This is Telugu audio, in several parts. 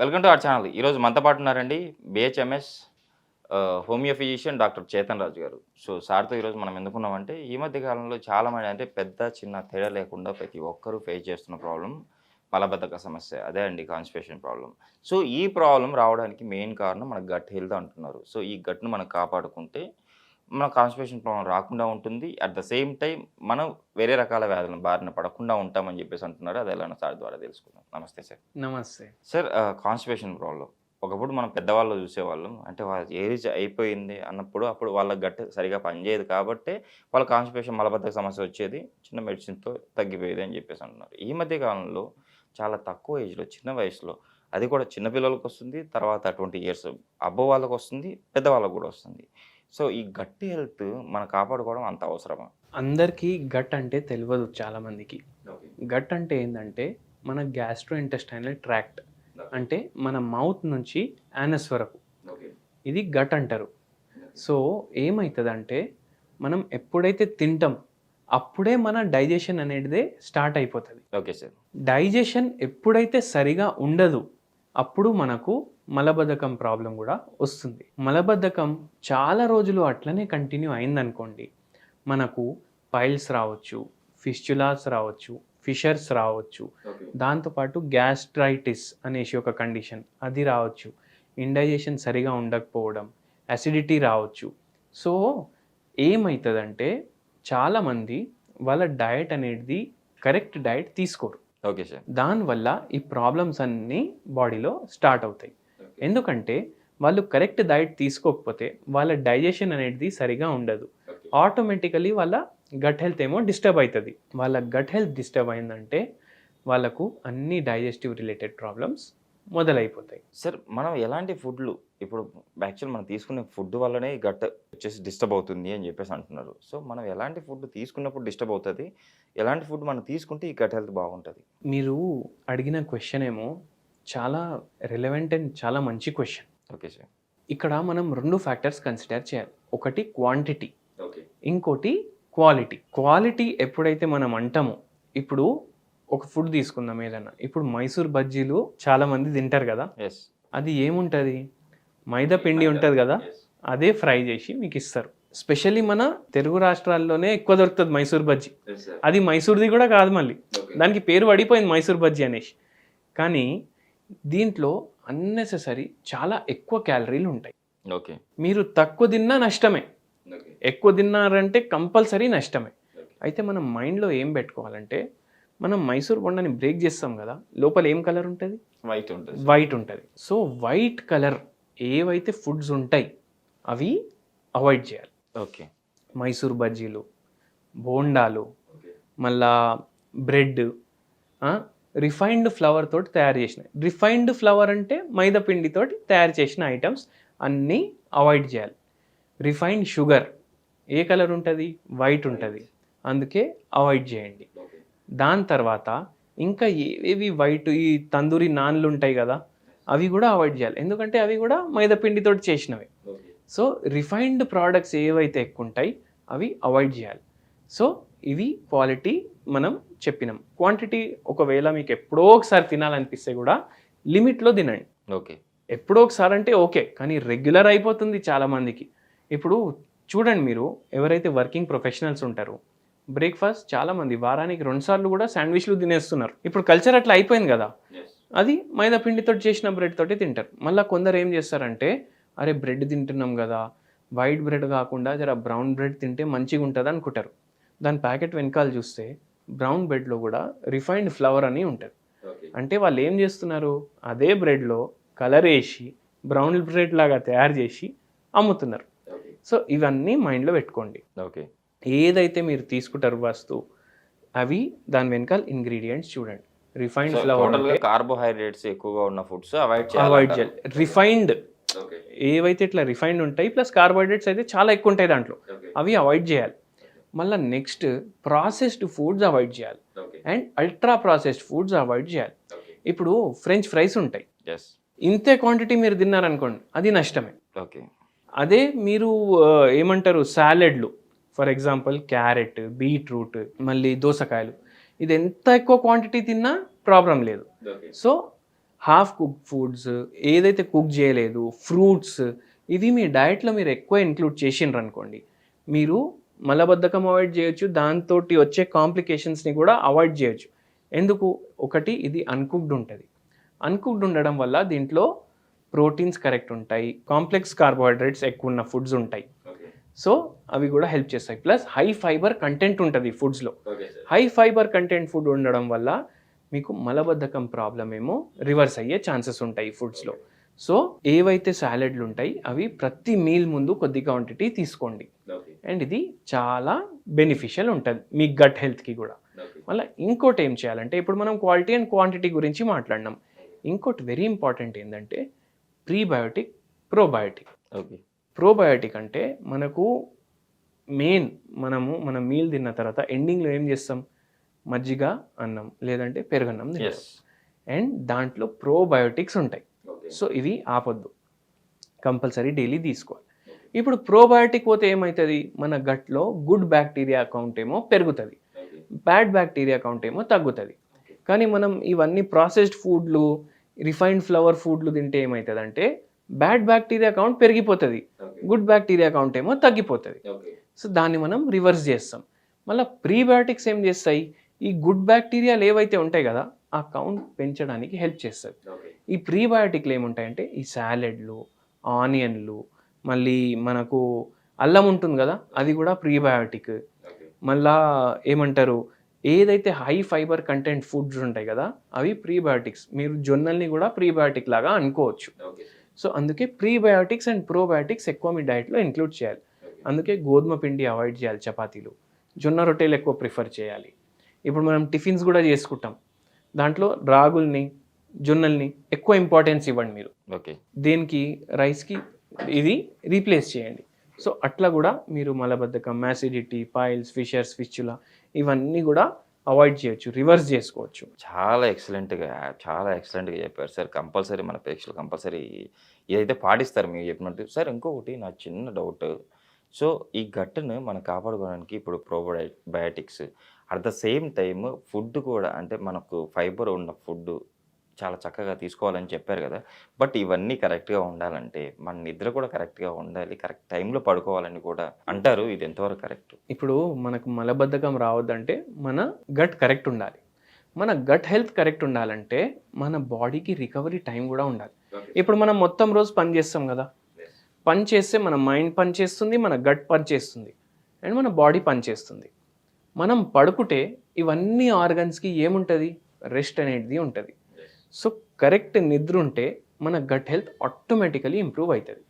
Welcome to our channel. ఈరోజు మనతో పాటు ఉన్నారండి BHMS homeo physician doctor Chetan Raju garu. So సార్తో ఈరోజు మనం ఎందుకున్నామంటే ఈ మధ్య కాలంలో చాలా మంది అంటే పెద్ద చిన్న తేడా లేకుండా ప్రతి ఒక్కరూ ఫేస్ చేస్తున్న ప్రాబ్లం మలబద్ధక సమస్య అదే అండి కాన్స్టిపేషన్ ప్రాబ్లం సో ఈ ప్రాబ్లం రావడానికి మెయిన్ కారణం మన గట్ హెల్త్ అంటున్నారు. సో ఈ గట్ను మనం కాపాడుకుంటే మన కాన్స్టిపేషన్ ప్రాబ్లం రాకుండా ఉంటుంది. అట్ ద సేమ్ టైం మనం వేరే రకాల వ్యాధులను బారిన పడకుండా ఉంటామని చెప్పేసి అంటున్నారు. అది ఎలానో సార్ ద్వారా తెలుసుకుందాం. నమస్తే సార్. నమస్తే. సార్ కాన్స్టిపేషన్ ప్రాబ్లం ఒకప్పుడు మనం పెద్దవాళ్ళు చూసేవాళ్ళం. అంటే వాళ్ళ ఏజ్ అయిపోయింది అన్నప్పుడు అప్పుడు వాళ్ళ గట్ సరిగా పనిచేయదు కాబట్టి వాళ్ళ కాన్స్టిపేషన్ మలబద్ధక సమస్య వచ్చేది. చిన్న మెడిసిన్తో తగ్గిపోయేది అని చెప్పేసి అంటున్నారు. ఈ మధ్య కాలంలో చాలా తక్కువ ఏజ్లో చిన్న వయసులో అది కూడా చిన్నపిల్లలకు వస్తుంది. తర్వాత ట్వంటీ ఇయర్స్ అబ్బో వాళ్ళకి వస్తుంది. పెద్దవాళ్ళకు కూడా వస్తుంది. సో ఈ గట్టి హెల్త్ మనం కాపాడుకోవడం అంత అవసరమా? అందరికీ గట్ అంటే తెలియదు చాలా మందికి గట్ అంటే ఏంటంటే మన గ్యాస్ట్రో ఇంటెస్టైనల్ ట్రాక్ట్ అంటే మన మౌత్ నుంచి యానస్ వరకు. ఇది గట్ అంటారు. సో ఏమవుతుందంటే మనం ఎప్పుడైతే తింటాం అప్పుడే మన డైజెషన్ అనేటిదే స్టార్ట్ అయిపోతుంది. Okay sir. డైజెషన్ ఎప్పుడైతే సరిగా ఉండదు అప్పుడు మనకు మలబద్ధకం ప్రాబ్లం కూడా వస్తుంది. మలబద్ధకం చాలా రోజులు అట్లనే కంటిన్యూ అయిందనుకోండి మనకు పైల్స్ రావచ్చు ఫిస్చులాస్ రావచ్చు ఫిషర్స్ రావచ్చు దాంతోపాటు గ్యాస్ట్రైటిస్ అనేసి ఒక కండిషన్ అది రావచ్చు. ఇండైజెషన్ సరిగా ఉండకపోవడం అసిడిటీ రావచ్చు. సో ఏమవుతుందంటే చాలామంది వాళ్ళ డయట్ అనేది కరెక్ట్ డయట్ తీసుకోరు. Okay sir. దానివల్ల ఈ ప్రాబ్లమ్స్ అన్నీ బాడీలో స్టార్ట్ అవుతాయి. ఎందుకంటే వాళ్ళు కరెక్ట్ డైట్ తీసుకోకపోతే వాళ్ళ డైజెషన్ అనేది సరిగా ఉండదు. ఆటోమేటికలీ వాళ్ళ గట్ హెల్త్ ఏమో డిస్టర్బ్ అవుతుంది వాళ్ళ గట్ హెల్త్ డిస్టర్బ్ అయిందంటే వాళ్ళకు అన్ని డైజెస్టివ్ రిలేటెడ్ ప్రాబ్లమ్స్ మొదలైపోతాయి. సార్ మనం ఎలాంటి ఫుడ్లు ఇప్పుడు యాక్చువల్ మనం తీసుకునే ఫుడ్ వల్లనే గట్ వచ్చేసి డిస్టర్బ్ అవుతుంది అని చెప్పేసి అంటున్నారు. సో మనం ఎలాంటి ఫుడ్ తీసుకున్నప్పుడు డిస్టర్బ్ అవుతుంది? ఎలాంటి ఫుడ్ మనం తీసుకుంటే ఈ గట్ హెల్త్ బాగుంటుంది? మీరు అడిగిన క్వశ్చన్ ఏమో చాలా రిలవెంట్ అండ్ చాలా మంచి క్వశ్చన్. Okay sir. ఇక్కడ మనం రెండు ఫ్యాక్టర్స్ కన్సిడర్ చేయాలి. ఒకటి క్వాంటిటీ ఓకే. ఇంకోటి క్వాలిటీ. క్వాలిటీ ఎప్పుడైతే మనం అంటామో ఇప్పుడు ఒక ఫుడ్ తీసుకుందాం ఏదన్నా ఇప్పుడు మైసూర్ బజ్జీలు చాలా మంది తింటారు కదా? ఎస్. అది ఏముంటుంది? మైదా పిండి ఉంటుంది కదా అదే ఫ్రై చేసి మీకు ఇస్తారు. స్పెషల్లీ మన తెలుగు రాష్ట్రాల్లోనే ఎక్కువ దొరుకుతుంది మైసూర్ బజ్జీ. అది మైసూర్ది కూడా కాదు మళ్ళీ. దానికి పేరు పడిపోయింది మైసూర్ బజ్జీ అనేసి కానీ దీంట్లో అన్నెసెసరీ చాలా ఎక్కువ క్యాలరీలు ఉంటాయి. ఓకే మీరు తక్కువ తిన్నా నష్టమే. ఎక్కువ తిన్నారంటే కంపల్సరీ నష్టమే. అయితే మనం మైండ్లో ఏం పెట్టుకోవాలంటే మనం మైసూర్ బొండని బ్రేక్ చేస్తాం కదా లోపల ఏం కలర్ ఉంటుంది? వైట్ ఉంటుంది వైట్ ఉంటుంది. సో వైట్ కలర్ ఏవైతే ఫుడ్స్ ఉంటాయి అవి అవాయిడ్ చేయాలి. ఓకే. మైసూర్ బజ్జీలు బోండాలు మళ్ళా బ్రెడ్ రిఫైన్డ్ ఫ్లవర్ తోటి తయారు చేసిన రిఫైన్డ్ ఫ్లవర్ అంటే మైదా పిండితోటి తయారు చేసిన ఐటమ్స్ అన్నీ అవాయిడ్ చేయాలి. రిఫైన్డ్ షుగర్ ఏ కలర్ ఉంటుంది? వైట్ ఉంటుంది. అందుకే అవాయిడ్ చేయండి. దాని తర్వాత ఇంకా ఏవేవి వైట్ ఈ తందూరి నాన్లు ఉంటాయి కదా అవి కూడా అవాయిడ్ చేయాలి. ఎందుకంటే అవి కూడా మైదా పిండితోటి చేసినవి సో రిఫైన్డ్ ప్రోడక్ట్స్ ఏవైతే ఎక్కువ ఉంటాయి అవి అవాయిడ్ చేయాలి. సో ఇవి క్వాలిటీ మనం చెప్పినాం. క్వాంటిటీ ఒకవేళ మీకు ఎప్పుడో ఒకసారి తినాలనిపిస్తే కూడా లిమిట్లో తినండి. ఓకే. ఎప్పుడో ఒకసారి అంటే ఓకే కానీ రెగ్యులర్ అయిపోతుంది చాలా మందికి ఇప్పుడు చూడండి మీరు ఎవరైతే వర్కింగ్ ప్రొఫెషనల్స్ ఉంటారో బ్రేక్ఫాస్ట్ చాలా మంది వారానికి రెండు సార్లు కూడా శాండ్విచ్లు తినేస్తున్నారు. ఇప్పుడు కల్చర్ అట్లా అయిపోయింది కదా. అది మైదా పిండితో చేసిన బ్రెడ్ తోటి తింటారు. మళ్ళీ కొందరు ఏం చేస్తారంటే అరే బ్రెడ్ తింటున్నాం కదా. వైట్ బ్రెడ్ కాకుండా జర బ్రౌన్ బ్రెడ్ తింటే మంచిగా ఉంటుంది అనుకుంటారు. దాని ప్యాకెట్ వెనకాల చూస్తే బ్రౌన్ బ్రెడ్లో కూడా రిఫైన్డ్ ఫ్లవర్ అని ఉంటుంది. అంటే వాళ్ళు ఏం చేస్తున్నారు? అదే బ్రెడ్లో కలర్ వేసి బ్రౌన్ బ్రెడ్ లాగా తయారు చేసి అమ్ముతున్నారు. సో ఇవన్నీ మైండ్లో పెట్టుకోండి. ఓకే. ఏదైతే మీరు తీసుకుంటారు వస్తువు అవి దాని వెనకాల ఇంగ్రీడియంట్స్ చూడండి. రిఫైన్డ్ ఫ్లవర్ కార్బోహైడ్రేట్స్ ఎక్కువగా ఉన్న ఫుడ్స్ అవాయిడ్ అవాయిడ్ చేయాలి. రిఫైన్డ్ ఏవైతే ఇట్లా రిఫైన్డ్ ఉంటాయి ప్లస్ కార్బోహైడ్రేట్స్ అయితే చాలా ఎక్కువ ఉంటాయి దాంట్లో. అవి అవాయిడ్ చేయాలి. మళ్ళీ నెక్స్ట్ ప్రాసెస్డ్ ఫుడ్స్ అవాయిడ్ చేయాలి. And ultra processed foods avoid చేయాలి. ఇప్పుడు ఫ్రెంచ్ ఫ్రైస్ ఉంటాయి. ఇంతే క్వాంటిటీ మీరు తిన్నారనుకోండి అది నష్టమే. ఓకే అదే మీరు ఆ, ఏమంటారు సాలెడ్లు ఫర్ ఎగ్జాంపుల్ క్యారెట్ బీట్రూట్ మళ్ళీ దోసకాయలు. ఇది ఎంత ఎక్కువ క్వాంటిటీ తిన్నా ప్రాబ్లం లేదు. సో హాఫ్ కుక్ ఫుడ్స్ ఏదైతే కుక్ చేయలేదు ఫ్రూట్స్ ఇవి మీ డయట్లో మీరు ఎక్కువ ఇంక్లూడ్ చేసిండ్రు అనుకోండి. మీరు మలబద్ధకం అవాయిడ్ చేయొచ్చు దాంతో వచ్చే కాంప్లికేషన్స్ని కూడా అవాయిడ్ చేయొచ్చు. ఎందుకు? ఒకటి ఇది అన్కుక్డ్ ఉంటుంది. అన్కుక్డ్ ఉండడం వల్ల దీంట్లో ప్రోటీన్స్ కరెక్ట్ ఉంటాయి కాంప్లెక్స్ కార్బోహైడ్రేట్స్ ఎక్కువ ఉన్న ఫుడ్స్ ఉంటాయి. సో అవి కూడా హెల్ప్ చేస్తాయి. ప్లస్ హై ఫైబర్ కంటెంట్ ఉంటుంది ఫుడ్స్లో హై ఫైబర్ కంటెంట్ ఫుడ్ ఉండడం వల్ల మీకు మలబద్ధకం ప్రాబ్లం ఏమో రివర్స్ అయ్యే ఛాన్సెస్ ఉంటాయి ఫుడ్స్లో సో ఏవైతే సాలెడ్లు ఉంటాయి అవి ప్రతి మీల్ ముందు కొద్ది క్వాంటిటీ తీసుకోండి. అండ్ ఇది చాలా బెనిఫిషియల్ ఉంటుంది మీ గట్ హెల్త్కి కూడా. మళ్ళీ ఇంకోటి ఏం చేయాలంటే ఇప్పుడు మనం క్వాలిటీ అండ్ క్వాంటిటీ గురించి మాట్లాడినాం. ఇంకోటి వెరీ ఇంపార్టెంట్ ఏంటంటే ప్రీబయోటిక్ ప్రోబయోటిక్ ఓకే ప్రోబయోటిక్ అంటే మనకు మెయిన్ మనము మన మీల్ తిన్న తర్వాత ఎండింగ్లో ఏం చేస్తాం? మజ్జిగ అన్నం లేదంటే పెరుగన్నం తింటాం. అండ్ దాంట్లో ప్రోబయోటిక్స్ ఉంటాయి. సో ఇవి ఆపొద్దు. కంపల్సరీ డైలీ తీసుకోవాలి. ఇప్పుడు ప్రోబయోటిక్ పోతే ఏమవుతుంది మన గట్లో గుడ్ బ్యాక్టీరియా అకౌంట్ ఏమో పెరుగుతుంది. బ్యాడ్ బ్యాక్టీరియా అకౌంట్ ఏమో తగ్గుతుంది. కానీ మనం ఇవన్నీ ప్రాసెస్డ్ ఫుడ్లు రిఫైన్డ్ ఫ్లవర్ ఫుడ్లు తింటే ఏమవుతుంది అంటే బ్యాడ్ బ్యాక్టీరియా అకౌంట్ పెరిగిపోతుంది. గుడ్ బ్యాక్టీరియా అకౌంట్ ఏమో తగ్గిపోతుంది. సో దాన్ని మనం రివర్స్ చేస్తాం. మళ్ళీ ప్రీబయోటిక్స్ ఏం చేస్తాయి? ఈ గుడ్ బ్యాక్టీరియాలు ఏవైతే ఉంటాయి కదా ఆ కౌంట్ పెంచడానికి హెల్ప్ చేస్తుంది ఈ ప్రీబయోటిక్లు ఏముంటాయంటే ఈ సాలెడ్లు ఆనియన్లు మళ్ళీ మనకు అల్లం ఉంటుంది కదా అది కూడా ప్రీబయోటిక్. మళ్ళా ఏమంటారు? ఏదైతే హై ఫైబర్ కంటెంట్ ఫుడ్స్ ఉంటాయి కదా అవి ప్రీబయోటిక్స్. మీరు జొన్నల్ని కూడా ప్రీబయోటిక్ లాగా అనుకోవచ్చు. సో అందుకే ప్రీబయోటిక్స్ అండ్ ప్రోబయోటిక్స్ ఎక్కువ మీ డైట్లో ఇంక్లూడ్ చేయాలి. అందుకే గోధుమ పిండి అవాయిడ్ చేయాలి చపాతీలు. జొన్న రొట్టెలు ఎక్కువ ప్రిఫర్ చేయాలి. ఇప్పుడు మనం టిఫిన్స్ కూడా చేసుకుంటాం. దాంట్లో రాగుల్ని జొన్నల్ని ఎక్కువ ఇంపార్టెన్స్ ఇవ్వండి మీరు. ఓకే. దేనికి? రైస్కి ఇది రీప్లేస్ చేయండి. సో అట్లా కూడా మీరు మలబద్ధకం మ్యాసిడిటీ పైల్స్ ఫిషర్స్ ఫిచ్చులా ఇవన్నీ కూడా అవాయిడ్ చేయొచ్చు రివర్స్ చేసుకోవచ్చు. చాలా ఎక్సలెంట్గా చాలా ఎక్సలెంట్గా చెప్పారు. సార్ కంపల్సరీ మన ప్రేక్షకులు కంపల్సరీ ఏదైతే పాటిస్తారు మీరు చెప్పినట్టు. సార్ ఇంకొకటి నా చిన్న డౌట్. సో ఈ గట్టును మనం కాపాడుకోవడానికి ఇప్పుడు probiotic biotics. At the same time food కూడా అంటే మనకు ఫైబర్ ఉన్న ఫుడ్ చాలా చక్కగా తీసుకోవాలని చెప్పారు కదా. బట్ ఇవన్నీ కరెక్ట్గా ఉండాలంటే మన నిద్ర కూడా కరెక్ట్గా ఉండాలి కరెక్ట్ టైంలో పడుకోవాలని కూడా అంటారు. ఇది ఎంతవరకు కరెక్ట్? ఇప్పుడు మనకు మలబద్ధకం రావద్దంటే మన గట్ కరెక్ట్ ఉండాలి. మన గట్ హెల్త్ కరెక్ట్ ఉండాలంటే మన బాడీకి రికవరీ టైం కూడా ఉండాలి. ఇప్పుడు మనం మొత్తం రోజు పని చేస్తాం కదా. పని చేస్తే మన మైండ్ పని చేస్తుంది మన గట్ పని చేస్తుంది అండ్ మన బాడీ పని చేస్తుంది. మనం పడుకుంటే ఇవన్నీ ఆర్గన్స్కి ఏముంటుంది? రెస్ట్ అనేది ఉంటుంది. సో కరెక్ట్ నిద్ర ఉంటే మన గట్ హెల్త్ ఆటోమేటికలీ ఇంప్రూవ్ అవుతుంది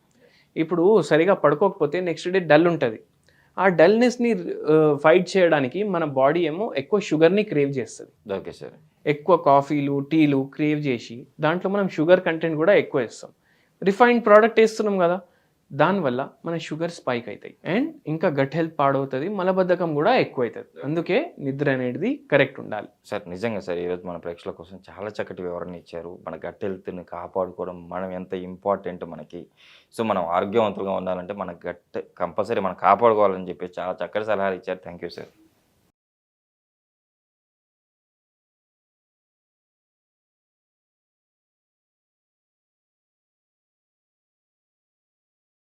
ఇప్పుడు సరిగా పడుకోకపోతే నెక్స్ట్ డే డల్ ఉంటుంది. ఆ డల్నెస్ని ఫైట్ చేయడానికి మన బాడీ ఏమో ఎక్కువ షుగర్ని క్రేవ్ చేస్తుంది. ఓకే సార్ ఎక్కువ కాఫీలు టీలు క్రేవ్ చేసి దాంట్లో మనం షుగర్ కంటెంట్ కూడా ఎక్కువ వేస్తాం. రిఫైన్డ్ ప్రోడక్ట్ వేస్తున్నాం కదా. దానివల్ల మన షుగర్ స్పైక్ అవుతాయి అండ్ ఇంకా గట్ హెల్త్ పాడవుతుంది మలబద్ధకం కూడా ఎక్కువ అవుతుంది అందుకే నిద్ర అనేది కరెక్ట్ ఉండాలి. సార్ నిజంగా సార్ ఈరోజు మన ప్రేక్షకుల కోసం చాలా చక్కటి వివరణ ఇచ్చారు. మన గట్ హెల్త్ని కాపాడుకోవడం మనం ఎంత ఇంపార్టెంట్ మనకి. సో మనం ఆరోగ్యవంతులుగా ఉండాలంటే మన గట్ కంపల్సరీ మనం కాపాడుకోవాలని చెప్పి చాలా చక్కటి సలహాలు ఇచ్చారు. Thank you sir.